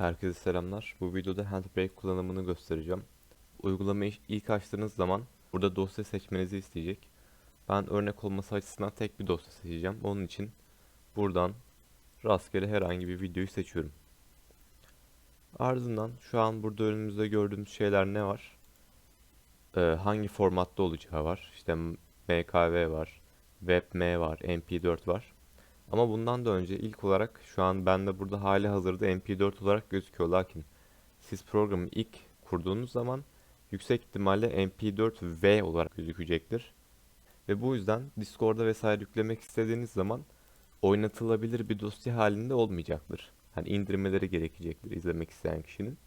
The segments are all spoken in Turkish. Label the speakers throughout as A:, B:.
A: Herkese selamlar. Bu videoda Handbrake kullanımını göstereceğim. Uygulamayı ilk açtığınız zaman burada dosya seçmenizi isteyecek. Ben örnek olması açısından tek bir dosya seçeceğim. Onun için buradan rastgele herhangi bir videoyu seçiyorum. Ardından şu an burada önümüzde gördüğümüz şeyler ne var? Ee, hangi formatta olacağı var. İşte MKV var, WebM var, MP4 var. Ama bundan da önce ilk olarak şu an bende burada hali hazırda MP4 olarak gözüküyor. Lakin siz programı ilk kurduğunuz zaman yüksek ihtimalle MP4V olarak gözükecektir. Ve bu yüzden Discord'a vesaire yüklemek istediğiniz zaman oynatılabilir bir dosya halinde olmayacaktır. Hani indirmeleri gerekecektir izlemek isteyen kişinin.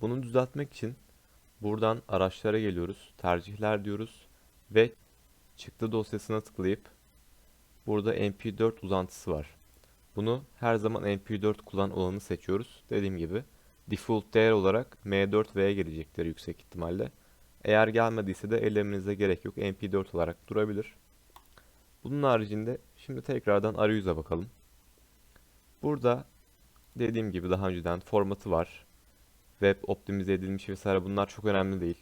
A: Bunu düzeltmek için buradan araçlara geliyoruz, tercihler diyoruz ve çıktı dosyasına tıklayıp Burada MP4 uzantısı var. Bunu her zaman MP4 kullan olanı seçiyoruz. Dediğim gibi default değer olarak M4V'ye gelecektir yüksek ihtimalle. Eğer gelmediyse de elemenize gerek yok. MP4 olarak durabilir. Bunun haricinde şimdi tekrardan arayüze bakalım. Burada dediğim gibi daha önceden formatı var. Web optimize edilmiş vesaire bunlar çok önemli değil.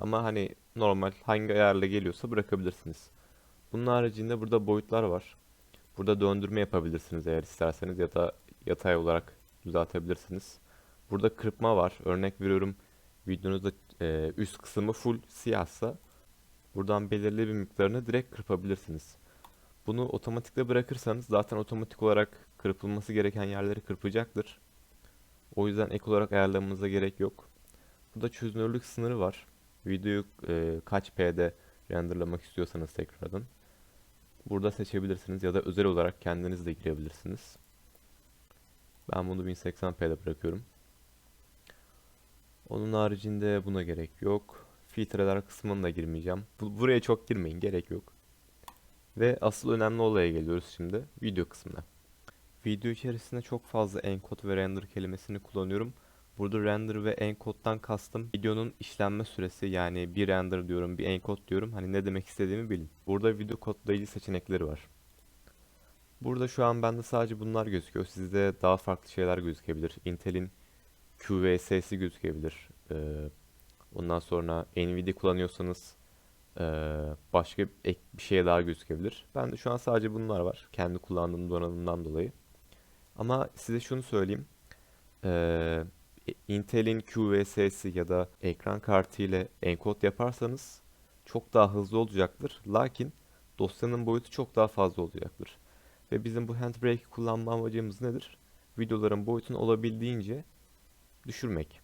A: Ama hani normal hangi ayarla geliyorsa bırakabilirsiniz. Bunun haricinde burada boyutlar var. Burada döndürme yapabilirsiniz eğer isterseniz ya da yatay olarak düzeltebilirsiniz. Burada kırpma var. Örnek veriyorum videonuzda e, üst kısmı full siyahsa buradan belirli bir miktarını direkt kırpabilirsiniz. Bunu otomatikte bırakırsanız zaten otomatik olarak kırpılması gereken yerleri kırpacaktır. O yüzden ek olarak ayarlamanıza gerek yok. Burada çözünürlük sınırı var. Videoyu e, kaç P'de renderlamak istiyorsanız tekrardan. Burada seçebilirsiniz ya da özel olarak kendiniz de girebilirsiniz. Ben bunu 1080p'de bırakıyorum. Onun haricinde buna gerek yok. Filtreler kısmına da girmeyeceğim. Bu, buraya çok girmeyin gerek yok. Ve asıl önemli olaya geliyoruz şimdi. Video kısmına. Video içerisinde çok fazla encode ve render kelimesini kullanıyorum. Burada render ve encode'dan kastım videonun işlenme süresi yani bir render diyorum bir encode diyorum hani ne demek istediğimi bilin. Burada video kodlayıcı seçenekleri var. Burada şu an bende sadece bunlar gözüküyor. Sizde daha farklı şeyler gözükebilir. Intel'in QVS'si gözükebilir. Ee, ondan sonra Nvidia kullanıyorsanız ee, başka ek bir şey daha gözükebilir. Bende şu an sadece bunlar var. Kendi kullandığım donanımdan dolayı. Ama size şunu söyleyeyim. Ee, Intel'in QVS'si ya da ekran kartı ile encode yaparsanız çok daha hızlı olacaktır. Lakin dosyanın boyutu çok daha fazla olacaktır. Ve bizim bu Handbrake kullanma amacımız nedir? Videoların boyutunu olabildiğince düşürmek.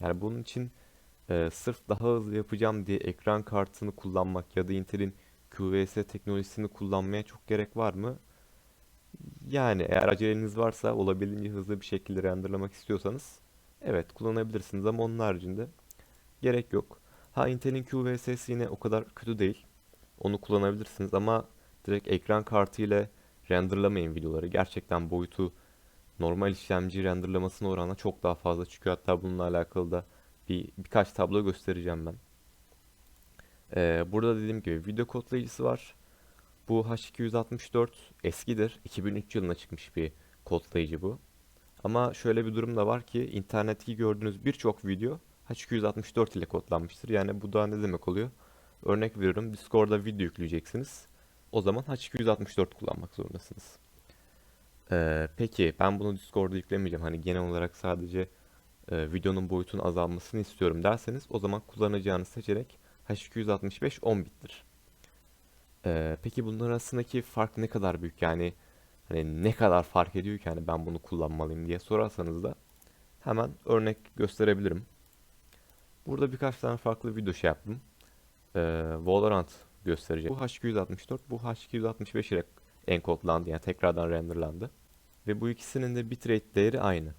A: Yani bunun için e, sırf daha hızlı yapacağım diye ekran kartını kullanmak ya da Intel'in QVS teknolojisini kullanmaya çok gerek var mı? Yani eğer aceleniz varsa olabildiğince hızlı bir şekilde renderlamak istiyorsanız Evet kullanabilirsiniz ama onun haricinde gerek yok. Ha Intel'in QVS'si yine o kadar kötü değil. Onu kullanabilirsiniz ama direkt ekran kartı ile renderlamayın videoları. Gerçekten boyutu normal işlemci renderlamasına oranla çok daha fazla çıkıyor. Hatta bununla alakalı da bir birkaç tablo göstereceğim ben. Ee, burada dediğim gibi video kodlayıcısı var. Bu H264 eskidir. 2003 yılına çıkmış bir kodlayıcı bu. Ama şöyle bir durum da var ki internetteki gördüğünüz birçok video H264 ile kodlanmıştır. Yani bu da ne demek oluyor? Örnek veriyorum Discord'da video yükleyeceksiniz. O zaman H264 kullanmak zorundasınız. Ee, peki ben bunu Discord'da yüklemeyeceğim. Hani genel olarak sadece e, videonun boyutunun azalmasını istiyorum derseniz o zaman kullanacağınız seçenek H265 10 bittir. Ee, peki bunlar arasındaki fark ne kadar büyük? Yani hani ne kadar fark ediyor ki hani ben bunu kullanmalıyım diye sorarsanız da hemen örnek gösterebilirim. Burada birkaç tane farklı video şey yaptım. Ee, Valorant göstereceğim. Bu H264, bu H265 ile encodelandı yani tekrardan renderlandı. Ve bu ikisinin de bitrate değeri aynı.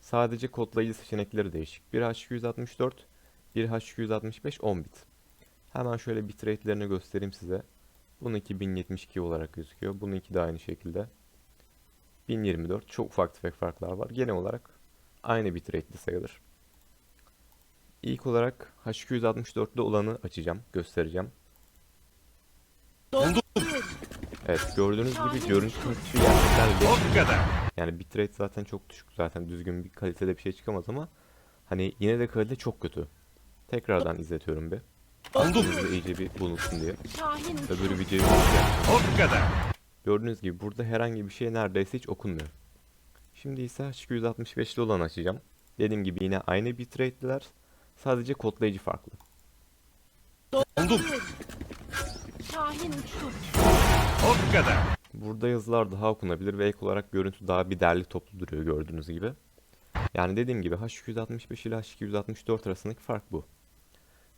A: Sadece kodlayıcı seçenekleri değişik. Bir H264, bir H265 10 bit. Hemen şöyle bitrate'lerini göstereyim size. Bununki 1072 olarak gözüküyor. Bununki de aynı şekilde. 1024 çok ufak tefek farklar var. Genel olarak aynı bitrate'li sayılır. İlk olarak H264'te olanı açacağım, göstereceğim. Evet gördüğünüz gibi görüntü kalitesi gerçekten. Yani bitrate zaten çok düşük. Zaten düzgün bir kalitede bir şey çıkamaz ama hani yine de kalite çok kötü. Tekrardan izletiyorum bir. Aklınızda iyice bir bulunsun diye.
B: Şahin
A: Öbür videoyu.
C: O kadar.
A: Gördüğünüz gibi burada herhangi bir şey neredeyse hiç okunmuyor. Şimdi ise H265'li olan açacağım. Dediğim gibi yine aynı bitrate'liler. Sadece kodlayıcı farklı.
C: Buldum.
B: Şahin uçtu.
C: O kadar.
A: Burada yazılar daha okunabilir ve ek olarak görüntü daha bir derli toplu duruyor gördüğünüz gibi. Yani dediğim gibi H265 ile H264 arasındaki fark bu.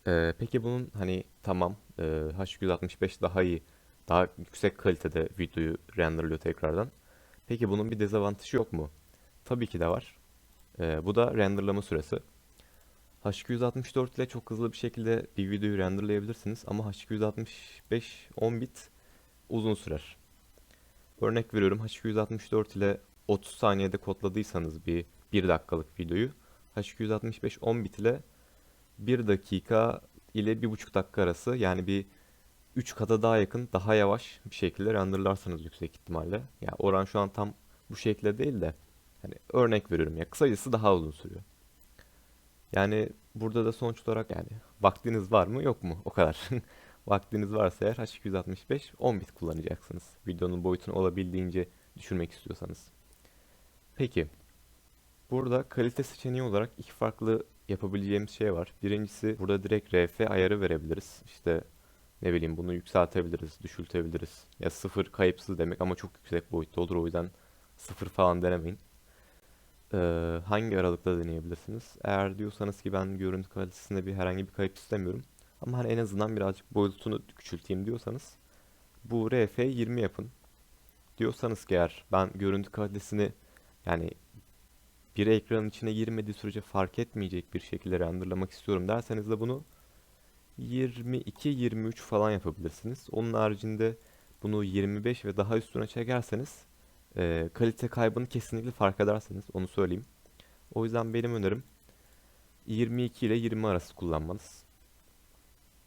A: Ee, peki bunun hani tamam e, H265 daha iyi, daha yüksek kalitede videoyu renderlıyor tekrardan. Peki bunun bir dezavantajı yok mu? Tabii ki de var. Ee, bu da renderlama süresi. H264 ile çok hızlı bir şekilde bir videoyu renderlayabilirsiniz ama H265 10 bit uzun sürer. Örnek veriyorum H264 ile 30 saniyede kodladıysanız bir 1 dakikalık videoyu H265 10 bit ile 1 dakika ile 1,5 dakika arası yani bir 3 kata daha yakın daha yavaş bir şekilde renderlarsanız yüksek ihtimalle. Yani oran şu an tam bu şekilde değil de hani örnek veriyorum ya kısacası daha uzun sürüyor. Yani burada da sonuç olarak yani vaktiniz var mı yok mu o kadar. Vaktiniz varsa eğer H265 10 bit kullanacaksınız. Videonun boyutunu olabildiğince düşürmek istiyorsanız. Peki. Burada kalite seçeneği olarak iki farklı yapabileceğimiz şey var. Birincisi burada direkt RF ayarı verebiliriz. İşte ne bileyim bunu yükseltebiliriz, düşültebiliriz. Ya sıfır kayıpsız demek ama çok yüksek boyutta olur. O yüzden sıfır falan denemeyin. Ee, hangi aralıkta deneyebilirsiniz? Eğer diyorsanız ki ben görüntü kalitesinde bir herhangi bir kayıp istemiyorum. Ama hani en azından birazcık boyutunu küçülteyim diyorsanız bu RF 20 yapın. Diyorsanız ki eğer ben görüntü kalitesini yani bir ekranın içine girmediği sürece fark etmeyecek bir şekilde renderlamak istiyorum derseniz de bunu 22-23 falan yapabilirsiniz. Onun haricinde bunu 25 ve daha üstüne çekerseniz e, kalite kaybını kesinlikle fark edersiniz. Onu söyleyeyim. O yüzden benim önerim 22 ile 20 arası kullanmanız.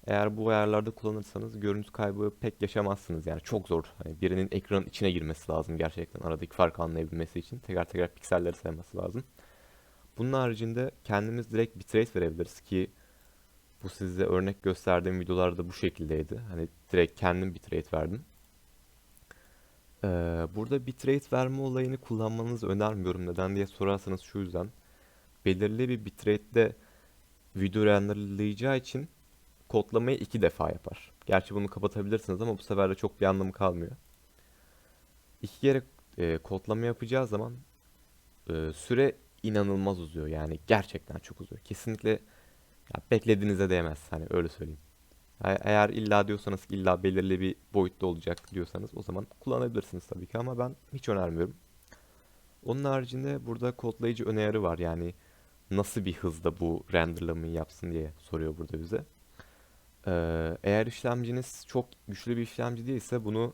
A: Eğer bu ayarlarda kullanırsanız görüntü kaybı pek yaşamazsınız. Yani çok zor. Hani birinin ekranın içine girmesi lazım gerçekten aradaki farkı anlayabilmesi için. Teker teker pikselleri sayması lazım. Bunun haricinde kendimiz direkt bitrate verebiliriz ki bu size örnek gösterdiğim videolarda bu şekildeydi. Hani direkt kendim bitrate verdim. Ee, burada bitrate verme olayını kullanmanızı önermiyorum. Neden diye sorarsanız şu yüzden. Belirli bir bitrate'de video renderlayacağı için kodlamayı iki defa yapar. Gerçi bunu kapatabilirsiniz ama bu sefer de çok bir anlamı kalmıyor. İki kere e, kodlama yapacağı zaman e, süre inanılmaz uzuyor. Yani gerçekten çok uzuyor. Kesinlikle ya, beklediğinize değmez. Hani öyle söyleyeyim. E- Eğer illa diyorsanız illa belirli bir boyutta olacak diyorsanız o zaman kullanabilirsiniz tabii ki ama ben hiç önermiyorum. Onun haricinde burada kodlayıcı ön ayarı var. Yani nasıl bir hızda bu renderlamayı yapsın diye soruyor burada bize. Ee, eğer işlemciniz çok güçlü bir işlemci değilse bunu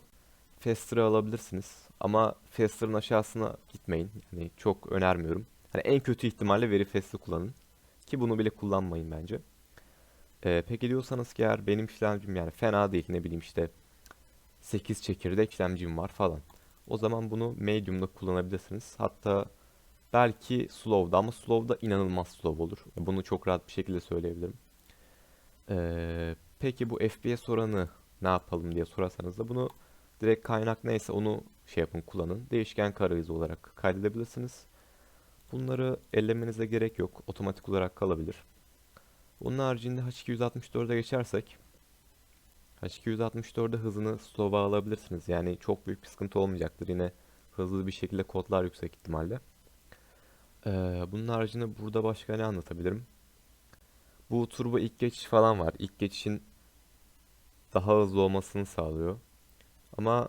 A: faster'a alabilirsiniz. Ama faster'ın aşağısına gitmeyin. Yani çok önermiyorum. Hani en kötü ihtimalle veri faster kullanın. Ki bunu bile kullanmayın bence. Ee, peki diyorsanız ki eğer benim işlemcim yani fena değil ne bileyim işte 8 çekirdek işlemcim var falan. O zaman bunu medium'da kullanabilirsiniz. Hatta belki slow'da ama slow'da inanılmaz slow olur. Bunu çok rahat bir şekilde söyleyebilirim. Ee, peki bu FPS oranı ne yapalım diye sorarsanız da bunu direkt kaynak neyse onu şey yapın kullanın. Değişken karayüzü olarak kaydedebilirsiniz. Bunları ellemenize gerek yok. Otomatik olarak kalabilir. Bunun haricinde H264'e geçersek H264'de hızını slow'a alabilirsiniz. Yani çok büyük bir sıkıntı olmayacaktır. Yine hızlı bir şekilde kodlar yüksek ihtimalle. Ee, bunun haricinde burada başka ne anlatabilirim? Bu turbo ilk geçiş falan var. İlk geçişin daha hızlı olmasını sağlıyor. Ama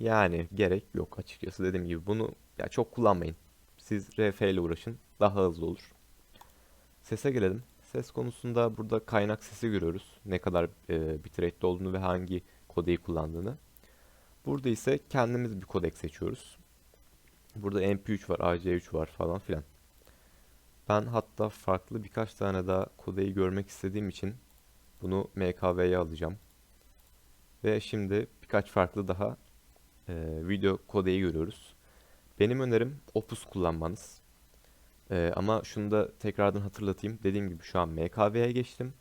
A: yani gerek yok açıkçası dediğim gibi. Bunu ya çok kullanmayın. Siz RF ile uğraşın. Daha hızlı olur. Sese gelelim. Ses konusunda burada kaynak sesi görüyoruz. Ne kadar e, bitrate'de olduğunu ve hangi kodeyi kullandığını. Burada ise kendimiz bir kodek seçiyoruz. Burada MP3 var, AC3 var falan filan. Ben hatta farklı birkaç tane daha kodeyi görmek istediğim için bunu MKV'ye alacağım. Ve şimdi birkaç farklı daha e, video kodeyi görüyoruz. Benim önerim Opus kullanmanız. Ee, ama şunu da tekrardan hatırlatayım. Dediğim gibi şu an MKV'ye geçtim.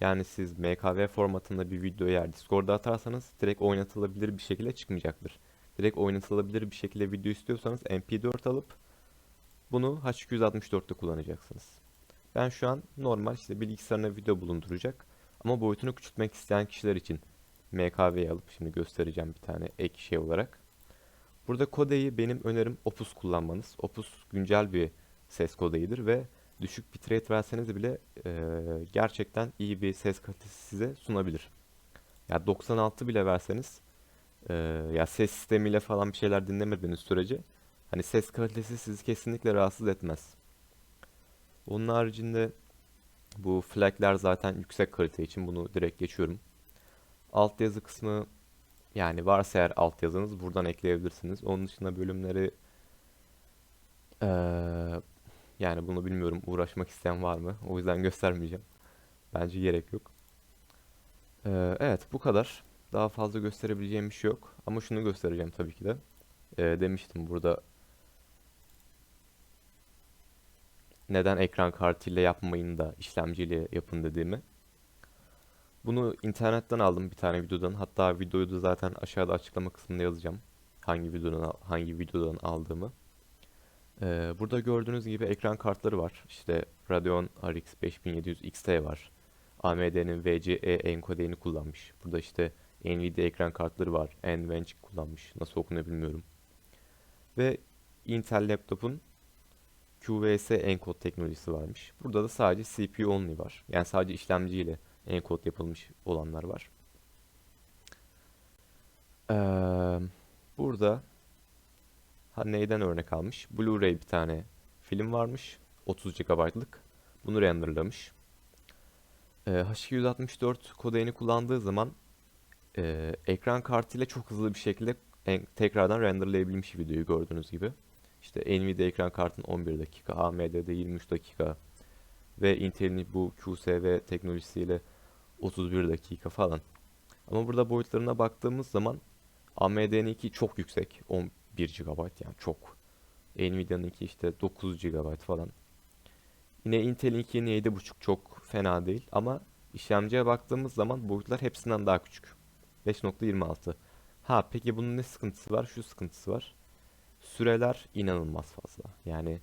A: Yani siz MKV formatında bir video eğer Discord'da atarsanız direkt oynatılabilir bir şekilde çıkmayacaktır. Direkt oynatılabilir bir şekilde video istiyorsanız MP4 alıp bunu H264'te kullanacaksınız. Ben şu an normal işte bilgisayarına video bulunduracak ama boyutunu küçültmek isteyen kişiler için MKV'yi alıp şimdi göstereceğim bir tane ek şey olarak. Burada kodeyi benim önerim Opus kullanmanız. Opus güncel bir ses kodeyidir ve düşük bitrate verseniz bile eee, gerçekten iyi bir ses kalitesi size sunabilir. Ya 96 bile verseniz eee, ya ses sistemiyle falan bir şeyler dinlemediğiniz sürece hani ses kalitesi sizi kesinlikle rahatsız etmez. Onun haricinde bu flagler zaten yüksek kalite için bunu direkt geçiyorum. Altyazı kısmı yani varsa eğer altyazınız buradan ekleyebilirsiniz. Onun dışında bölümleri eee, yani bunu bilmiyorum uğraşmak isteyen var mı? O yüzden göstermeyeceğim. Bence gerek yok. Eee, evet bu kadar. Daha fazla gösterebileceğim bir şey yok. Ama şunu göstereceğim tabii ki de. Eee, demiştim burada neden ekran kartıyla yapmayın da işlemciyle yapın dediğimi. Bunu internetten aldım bir tane videodan. Hatta videoyu da zaten aşağıda açıklama kısmında yazacağım. Hangi videodan hangi videodan aldığımı. Ee, burada gördüğünüz gibi ekran kartları var. İşte Radeon RX 5700 XT var. AMD'nin VGE encoder'ini kullanmış. Burada işte Nvidia ekran kartları var. NVENC kullanmış. Nasıl okunuyor bilmiyorum. Ve Intel laptopun QVS encode teknolojisi varmış. Burada da sadece CPU only var. Yani sadece işlemciyle encode yapılmış olanlar var. Eee, burada ha, neyden örnek almış? Blu-ray bir tane film varmış. 30 GB'lık. Bunu renderlamış. Eee H264 kodeyini kullandığı zaman eee, ekran kartıyla çok hızlı bir şekilde tekrardan renderlayabilmiş videoyu gördüğünüz gibi. İşte Nvidia ekran kartın 11 dakika, AMD'de 23 dakika ve Intel'in bu QSV teknolojisiyle 31 dakika falan. Ama burada boyutlarına baktığımız zaman AMD'ninki çok yüksek. 11 GB yani çok. Nvidia'nınki işte 9 GB falan. Yine Intel'inki 7.5 çok fena değil ama işlemciye baktığımız zaman boyutlar hepsinden daha küçük. 5.26. Ha peki bunun ne sıkıntısı var? Şu sıkıntısı var. Süreler inanılmaz fazla. Yani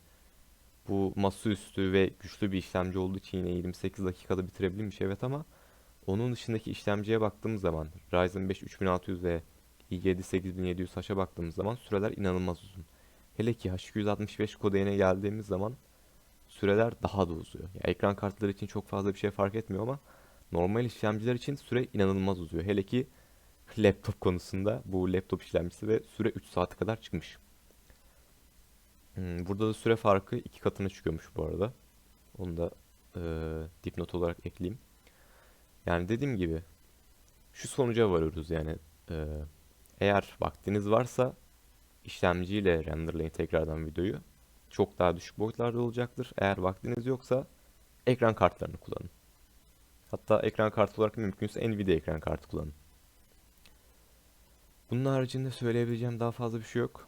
A: bu masaüstü ve güçlü bir işlemci olduğu için yine 28 dakikada bitirebilmiş evet ama onun dışındaki işlemciye baktığımız zaman Ryzen 5 3600 ve i7 8700H'a baktığımız zaman süreler inanılmaz uzun. Hele ki H265 kodeyine geldiğimiz zaman süreler daha da uzuyor. Yani ekran kartları için çok fazla bir şey fark etmiyor ama normal işlemciler için süre inanılmaz uzuyor. Hele ki laptop konusunda bu laptop işlemcisi ve süre 3 saate kadar çıkmış. Hmm, burada da süre farkı iki katına çıkıyormuş bu arada. Onu da eee dipnot olarak ekleyeyim. Yani dediğim gibi şu sonuca varıyoruz yani eee, eğer vaktiniz varsa işlemciyle renderlayın tekrardan videoyu. Çok daha düşük boyutlarda olacaktır. Eğer vaktiniz yoksa ekran kartlarını kullanın. Hatta ekran kartı olarak mümkünse Nvidia ekran kartı kullanın. Bunun haricinde söyleyebileceğim daha fazla bir şey yok.